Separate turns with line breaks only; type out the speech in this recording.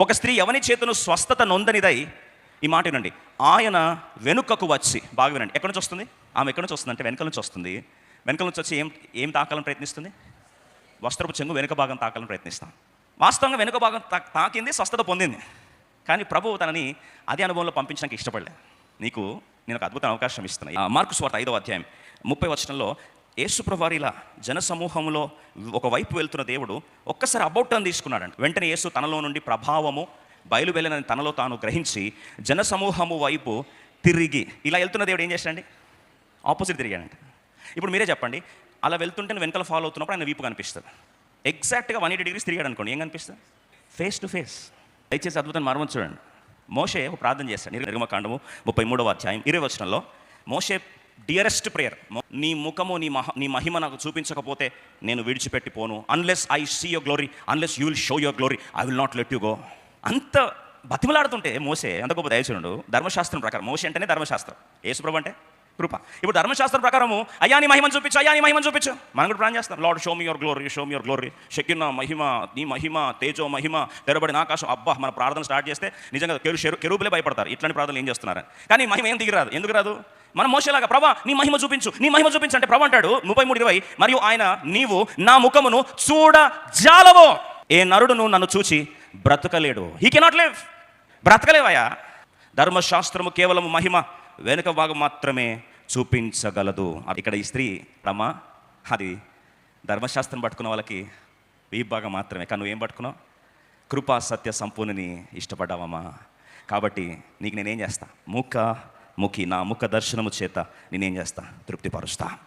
ఒక స్త్రీ ఎవని చేతును స్వస్థత నొందనిదై ఈ మాట వినండి. ఆయన వెనుకకు వచ్చి బాగా వినండి. ఎక్కడి నుంచి వస్తుంది? ఆమె ఎక్కడి నుంచి వస్తుంది అంటే వెనక నుంచి వస్తుంది. వెనక నుంచి వచ్చి ఏం ఏం తాకాలని ప్రయత్నిస్తుంది? వస్త్రపు చెంగు వెనుక భాగం తాకాలని ప్రయత్నిస్తాం. వాస్తవంగా వెనుక భాగం తా తాకింది స్వస్థత పొందింది. కానీ ప్రభువు తనని అదే అనుభవంలో పంపించడానికి ఇష్టపడలేదు నీకు నేను ఒక అద్భుత అవకాశం ఇస్తున్నాను మార్కు స్వార్త ఐదో అధ్యాయం ముప్పై వచనంలో యేసుప్రభు ఇలా జనసమూహంలో ఒకవైపు వెళ్తున్న దేవుడు ఒక్కసారి అబౌట్ టర్న్ తీసుకున్నాడంట వెంటనే యేసు తనలో నుండి ప్రభావము బయలువెళ్ళినని తనలో తాను గ్రహించి జనసమూహము వైపు తిరిగి ఇలా వెళ్తున్న దేవుడు ఏం చేశాడండి? ఆపోజిట్ తిరిగాడంట ఇప్పుడు మీరే చెప్పండి అలా వెళ్తుంటే వెనకాల ఫాలో అవుతున్నప్పుడు ఆయన వీపు కనిపిస్తుంది. ఎగ్జాక్ట్గా వన్ ఎయిటీ డిగ్రీస్ తిరిగాడు అనుకోండి ఏం కనిపిస్తుంది? ఫేస్ టు ఫేస్ దయచేసి అద్భుతం మర్మం చూడండి. మోషే ఒక ప్రార్థన చేస్తాడు నిర్గమకాండము ముప్పై మూడవ అధ్యాయం ఇరవై వచనంలో మోషే డియరెస్ట్ ప్రేయర్ నీ ముఖము నీ మహ నీ మహిమ నాకు చూపించకపోతే నేను విడిచిపెట్టి పోను. Unless I see your glory unless you will show your glory I will not let you go అంత బతిమలాడుతుంటే మోసే ఎంత గొప్ప దయచుడు ధర్మశాస్త్రం ప్రకారం మోసే అంటేనే ధర్మశాస్త్రం. యేసుప్రభు అంటే? కృప. ఇప్పుడు ధర్మశాస్త్రం ప్రకారము అయ్యా మహిమను చూపించు అయ్యా మహిమను చూపించు. మనం కూడా ప్లాన్ చేస్తాం. Lord show me your glory show me your glory షకిన మహిమ నీ మహిమ తేజో మహిమ తెరబడిన ఆకాశం. అబ్బా మన ప్రార్థన స్టార్ట్ చేస్తే నిజంగా కెరు కెరూపులే భయపడతారు. ఇట్లాంటి ప్రార్థనలు ఏం చేస్తున్నారు కానీ మహిమ ఏం దిగిరాదు ఎందుకు రాదు? మనం మోసేలాగా ప్రభా నీ మహిమ చూపించు నీ మహిమ చూపించు అంటే ప్రభా అంటాడు ముప్పై మూడు ఇరవై మరియు ఆయన నీవు నా ముఖమును చూడ జాలవో ఏ నరుడును నన్ను చూచి బ్రతకలేడు. హీ కెనాట్ లివ్ బ్రతకలేవయా ధర్మశాస్త్రము కేవలం మహిమ వెనుక భాగం మాత్రమే చూపించగలదు. అది ఇక్కడ ఈ స్త్రీ రమ అది ధర్మశాస్త్రం పట్టుకున్న వాళ్ళకి విభాగం మాత్రమే. కానీ నువ్వేం పట్టుకున్నావు? కృపా సత్య సంపూర్ణని ఇష్టపడ్డావమ్మా. కాబట్టి నీకు నేనేం చేస్తా? ముఖ ముఖి నా ముఖ దర్శనము చేత నేనేం చేస్తా? తృప్తిపరుస్తా.